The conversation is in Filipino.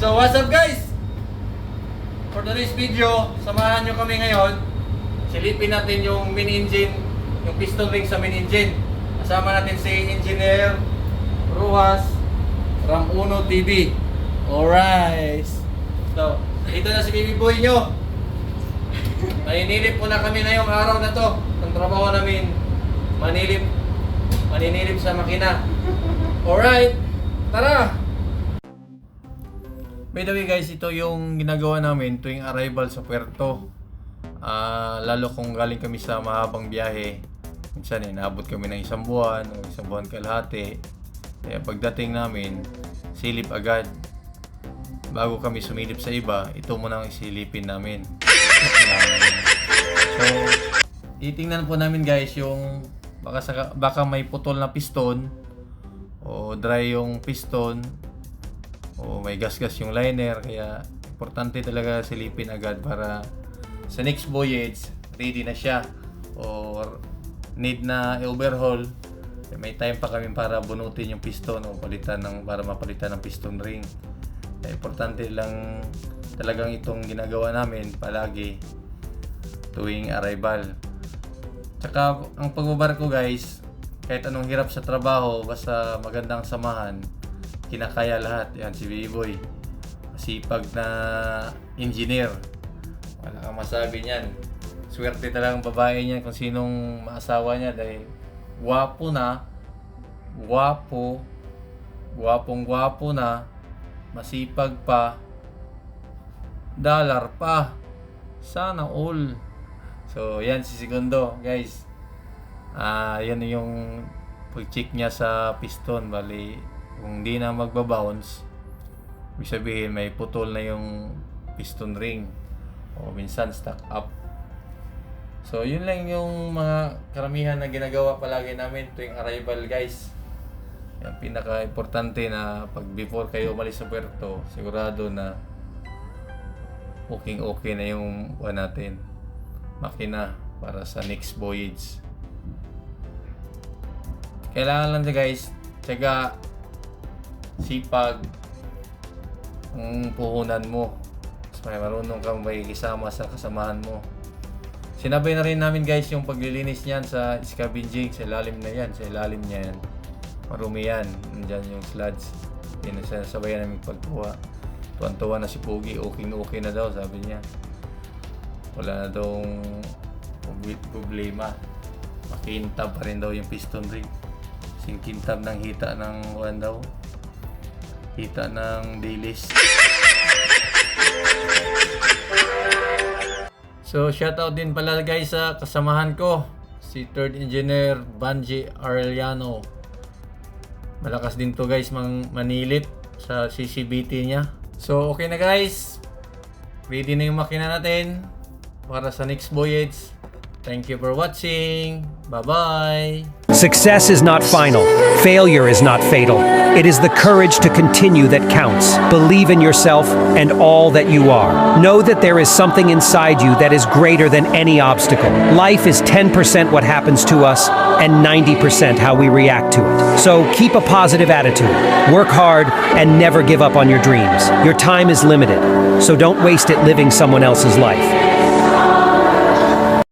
So what's up guys? For today's video, samahan nyo kami ngayon. Silipin natin yung main engine, yung piston ring sa main engine. Kasama natin si Engineer Ruas Ram 1 TV. Alright. So, dito na si Baby Boy nyo. Naninilip po na kami na yung araw na to. Ang trabaho namin, manilip, maninilip sa makina. Alright, tara! By the way guys, ito yung ginagawa namin tuwing arrival sa puerto. Ah, lalo kung galing kami sa mahabang biyahe. Minsan eh, naabot kami ng isang buwan o isang buwan kalahati. Kaya pagdating namin, silip agad. Bago kami sumilip sa iba, ito muna ang isilipin namin. so, titingnan po namin guys yung baka, baka may putol na piston o dry yung piston o may gasgas yung liner kaya importante talaga silipin agad para sa next voyage ready na siya or need na i-overhaul eh, may time pa kami para bunutin yung piston o palitan ng para mapalitan ng piston ring. Kaya importante lang talagang itong ginagawa namin palagi tuwing arrival. Tsaka ang pagbabarko guys kahit anong hirap sa trabaho basta magandang samahan kinakaya lahat. Yan, si B-Boy. Masipag na engineer. Wala kang masabi niyan. Swerte talagang babae niya kung sinong maasawa niya dahil gwapo na, gwapo, gwapong gwapo na, masipag pa, dollar pa. Sana all. So, yan si Segundo, guys. Ah, yan yung pag-check niya sa piston, bali kung di na magbabounce, ibig sabihin may putol na yung piston ring o minsan stuck up. So, yun lang yung mga karamihan na ginagawa palagi namin tuwing arrival guys. Yung pinaka-importante na pag before kayo umalis sa puerto, sigurado na okay okay na yung buwan natin. Makina para sa next voyage. Kailangan lang siya guys, tiyaga, sipag, ang puhunan mo. Mas may marunong kang may kisama sa kasamahan mo. Sinabay na rin namin guys yung paglilinis niyan sa scavenging, sa ilalim na yan, sa ilalim niya yan. Marumi yan, nandyan yung sludge. Pinasasabayan namin pagkuha. Tuwan-tuwa na si Pogi, okay na okay na daw, sabi niya. Wala na daw problema. Makintab pa rin daw yung piston ring. Singkintab ng hita ng one daw. Hita ng dailies. So, shoutout din pala guys sa kasamahan ko, si third engineer Banji Arellano. Malakas din to guys mang manilip sa CCBT niya. So, okay na guys. Ready na yung makina natin para sa next voyage. Thank you for watching. Bye-bye. Success is not final. Failure is not fatal. It is the courage to continue that counts. Believe in yourself and all that you are. Know that there is something inside you that is greater than any obstacle. Life is 10% what happens to us and 90% how we react to it. So keep a positive attitude. Work hard and never give up on your dreams. Your time is limited, so don't waste it living someone else's life.